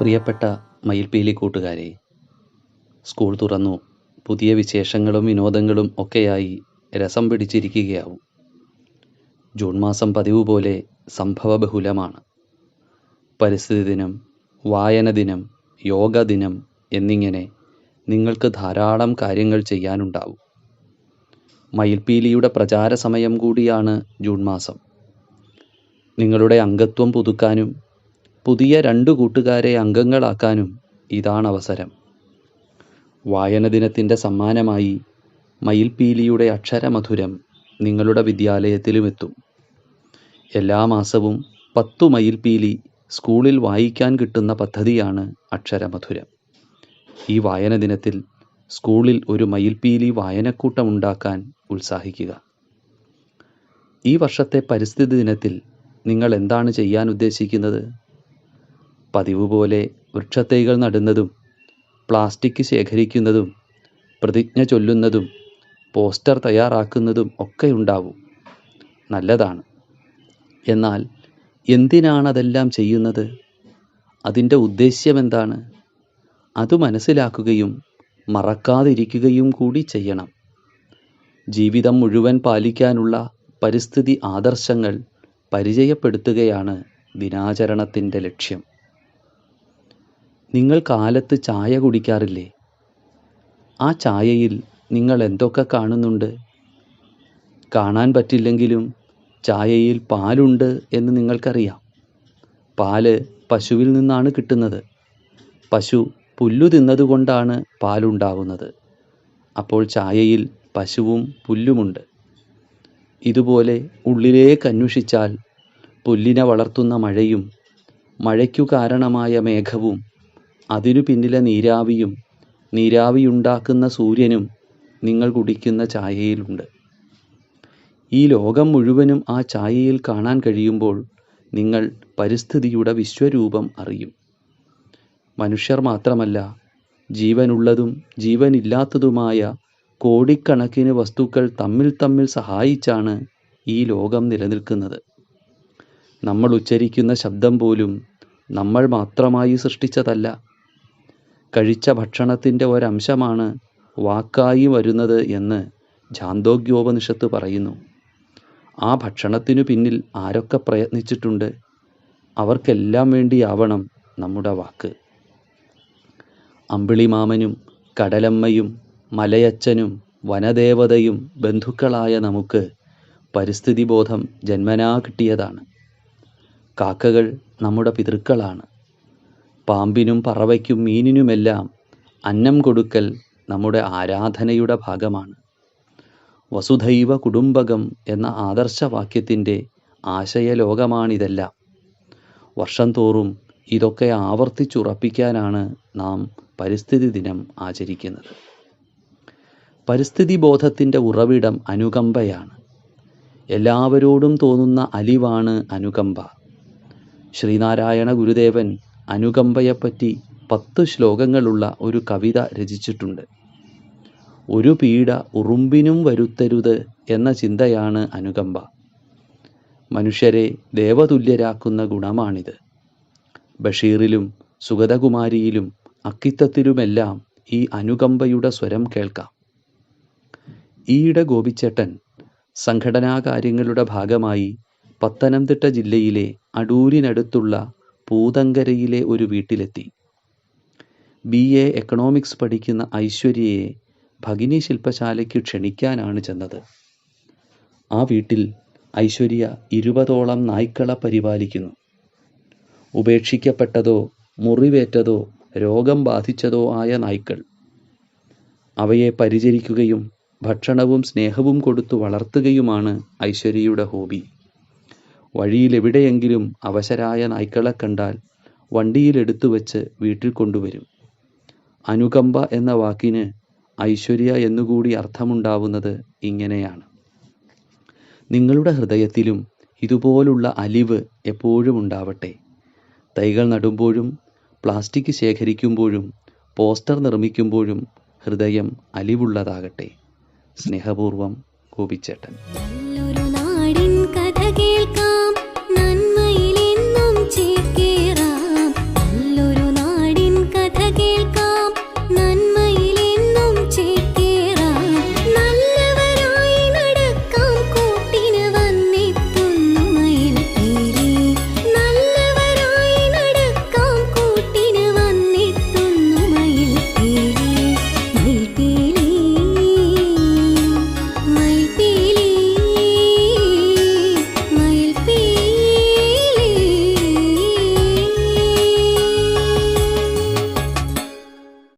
പ്രിയപ്പെട്ട മയിൽപ്പീലി കൂട്ടുകാരെ സ്കൂൾ തുറന്നു. പുതിയ വിശേഷങ്ങളും വിനോദങ്ങളും ഒക്കെയായി രസം പിടിച്ചിരിക്കുകയാവും. ജൂൺ മാസം പതിവ് പോലെ സംഭവബഹുലമാണ്. പരിസ്ഥിതി ദിനം വായന ദിനം യോഗ ദിനം എന്നിങ്ങനെ നിങ്ങൾക്ക് ധാരാളം കാര്യങ്ങൾ ചെയ്യാനുണ്ടാവും. മയിൽപ്പീലിയുടെ പ്രചാര സമയം കൂടിയാണ് ജൂൺ മാസം. നിങ്ങളുടെ അംഗത്വം പുതുക്കാനും പുതിയ രണ്ടു കൂട്ടുകാരെ അംഗങ്ങളാക്കാനും ഇതാണ് അവസരം വായന ദിനത്തിന്റെ സമ്മാനമായി മയിൽപീലിയുടെ അക്ഷരമധുരം നിങ്ങളുടെ വിദ്യാലയത്തിലും എത്തും എല്ലാ മാസവും പത്തു മയിൽപീലി സ്കൂളിൽ വായിക്കാൻ കിട്ടുന്ന പദ്ധതിയാണ് അക്ഷരമധുരം. ഈ വായന ദിനത്തിൽ സ്കൂളിൽ ഒരു മയിൽപീലി വായനക്കൂട്ടം ഉണ്ടാക്കാൻ ഉത്സാഹിക്കുക. ഈ വർഷത്തെ പരിസ്ഥിതി ദിനത്തിൽ നിങ്ങൾ എന്താണ് ചെയ്യാൻ ഉദ്ദേശിക്കുന്നത് പതിവ് പോലെ വൃക്ഷത്തൈകൾ നടുന്നതും പ്ലാസ്റ്റിക് ശേഖരിക്കുന്നതും പ്രതിജ്ഞ ചൊല്ലുന്നതും പോസ്റ്റർ തയ്യാറാക്കുന്നതും ഒക്കെ ഉണ്ടാവും. നല്ലതാണ്. എന്നാൽ എന്തിനാണതെല്ലാം ചെയ്യുന്നത്? അതിന്റെ ഉദ്ദേശ്യമെന്താണ്? അത് മനസ്സിലാക്കുകയും മറക്കാതിരിക്കുകയും കൂടി ചെയ്യണം. ജീവിതം മുഴുവൻ പാലിക്കാനുള്ള പരിസ്ഥിതി ആദർശങ്ങൾ പരിചയപ്പെടുത്തുകയാണ് ദിനാചരണത്തിന്റെ ലക്ഷ്യം. നിങ്ങൾ കാലത്ത് ചായ കുടിക്കാറില്ലേ? ആ ചായയിൽ നിങ്ങൾ എന്തൊക്കെ കാണുന്നുണ്ട്? കാണാൻ പറ്റില്ലെങ്കിലും ചായയിൽ പാലുണ്ട് എന്ന് നിങ്ങൾക്കറിയാം. പാൽ പശുവിൽ നിന്നാണ് കിട്ടുന്നത്. പശു പുല്ലു തിന്നതുകൊണ്ടാണ് പാലുണ്ടാകുന്നത് അപ്പോൾ ചായയിൽ പശുവും പുല്ലുമുണ്ട്. ഇതുപോലെ ഉള്ളിലേക്ക് അന്വേഷിച്ചാൽ പുല്ലിനെ വളർത്തുന്ന മഴയും മഴയ്ക്കു കാരണമായ മേഘവും അതിനു പിന്നിലെ നീരാവിയും നീരാവിയുണ്ടാക്കുന്ന സൂര്യനും നിങ്ങൾ കുടിക്കുന്ന ചായയിലുണ്ട് ഈ ലോകം മുഴുവനും ആ ചായയിൽ കാണാൻ കഴിയുമ്പോൾ നിങ്ങൾ പരിസ്ഥിതിയുടെ വിശ്വരൂപം അറിയും. മനുഷ്യർ മാത്രമല്ല ജീവനുള്ളതും ജീവനില്ലാത്തതുമായ കോടിക്കണക്കിന് വസ്തുക്കൾ തമ്മിൽ തമ്മിൽ സഹായിച്ചാണ് ഈ ലോകം നിലനിൽക്കുന്നത്. നമ്മൾ ഉച്ചരിക്കുന്ന ശബ്ദം പോലും നമ്മൾ മാത്രമായി സൃഷ്ടിച്ചതല്ല. കഴിച്ച ഭക്ഷണത്തിന്റെ ഒരംശമാണ് വാക്കായി വരുന്നത് എന്ന് ഛാന്തോഗ്യോപനിഷത്ത് പറയുന്നു. ആ ഭക്ഷണത്തിനു പിന്നിൽ ആരൊക്കെ പ്രയത്നിച്ചിട്ടുണ്ട്? അവർക്കെല്ലാം വേണ്ടിയാവണം നമ്മുടെ വാക്ക്. അമ്പിളിമാമനും കടലമ്മയും മലയച്ചനും വനദേവതയും ബന്ധുക്കളായ നമുക്ക് പരിസ്ഥിതി ബോധം ജന്മനാ കിട്ടിയതാണ്. കാക്കകൾ നമ്മുടെ പിതൃക്കളാണ്. പാമ്പിനും പറവയ്ക്കും മീനിനുമെല്ലാം അന്നം കൊടുക്കൽ നമ്മുടെ ആരാധനയുടെ ഭാഗമാണ്. വസുധൈവ കുടുംബകം എന്ന ആദർശവാക്യത്തിന്റെ ആശയലോകമാണിതെല്ലാം. വർഷം തോറും ഇതൊക്കെ ആവർത്തിച്ചുറപ്പിക്കാനാണ് നാം പരിസ്ഥിതി ദിനം ആചരിക്കുന്നത്. പരിസ്ഥിതി ബോധത്തിന്റെ ഉറവിടം അനുകമ്പയാണ്. എല്ലാവരോടും തോന്നുന്ന അലിവാണ് അനുകമ്പ. ശ്രീനാരായണ ഗുരുദേവൻ അനുകമ്പയെപ്പറ്റി പത്ത് ശ്ലോകങ്ങളുള്ള ഒരു കവിത രചിച്ചിട്ടുണ്ട്. ഒരു പീഡ ഉറുമ്പിനും വരുത്തരുത് എന്ന ചിന്തയാണ് അനുകമ്പ. മനുഷ്യരെ ദേവതുല്യരാക്കുന്ന ഗുണമാണിത്. ബഷീറിലും സുഗതകുമാരിയിലും അക്കിത്തത്തിലുമെല്ലാം ഈ അനുകമ്പയുടെ സ്വരം കേൾക്കാം. ഈയിടെ ഗോപിച്ചേട്ടൻ സംഘടനാ കാര്യങ്ങളുടെ ഭാഗമായി പത്തനംതിട്ട ജില്ലയിലെ അടൂരിനടുത്തുള്ള പൂതങ്കരയിലെ ഒരു വീട്ടിലെത്തി. ബി. എ. എക്കണോമിക്സ് പഠിക്കുന്ന ഐശ്വര്യയെ ഭഗിനി ശില്പശാലയ്ക്ക് ക്ഷണിക്കാനാണ് ചെന്നത്. ആ വീട്ടിൽ ഐശ്വര്യ ഇരുപതോളം നായ്ക്കളെ പരിപാലിക്കുന്നു. ഉപേക്ഷിക്കപ്പെട്ടതോ മുറിവേറ്റതോ രോഗം ബാധിച്ചതോ ആയ നായ്ക്കൾ. അവയെ പരിചരിക്കുകയും ഭക്ഷണവും സ്നേഹവും കൊടുത്തു വളർത്തുകയുമാണ് ഐശ്വര്യയുടെ ഹോബി. വഴിയിലെവിടെയെങ്കിലും അവശരായ നായ്ക്കളെ കണ്ടാൽ വണ്ടിയിലെടുത്തു വച്ച് വീട്ടിൽ കൊണ്ടുവരും. അനുകമ്പ എന്ന വാക്കിന് ഐശ്വര്യ എന്നുകൂടി അർത്ഥമുണ്ടാവുന്നത് ഇങ്ങനെയാണ്. നിങ്ങളുടെ ഹൃദയത്തിലും ഇതുപോലുള്ള അലിവ് എപ്പോഴും ഉണ്ടാവട്ടെ. തൈകൾ നടുമ്പോഴും പ്ലാസ്റ്റിക് ശേഖരിക്കുമ്പോഴും പോസ്റ്റർ നിർമ്മിക്കുമ്പോഴും ഹൃദയം അലിവുള്ളതാകട്ടെ. സ്നേഹപൂർവം ഗോപിച്ചേട്ടൻ. നാടിൻ കഥ കേൾക്കാം.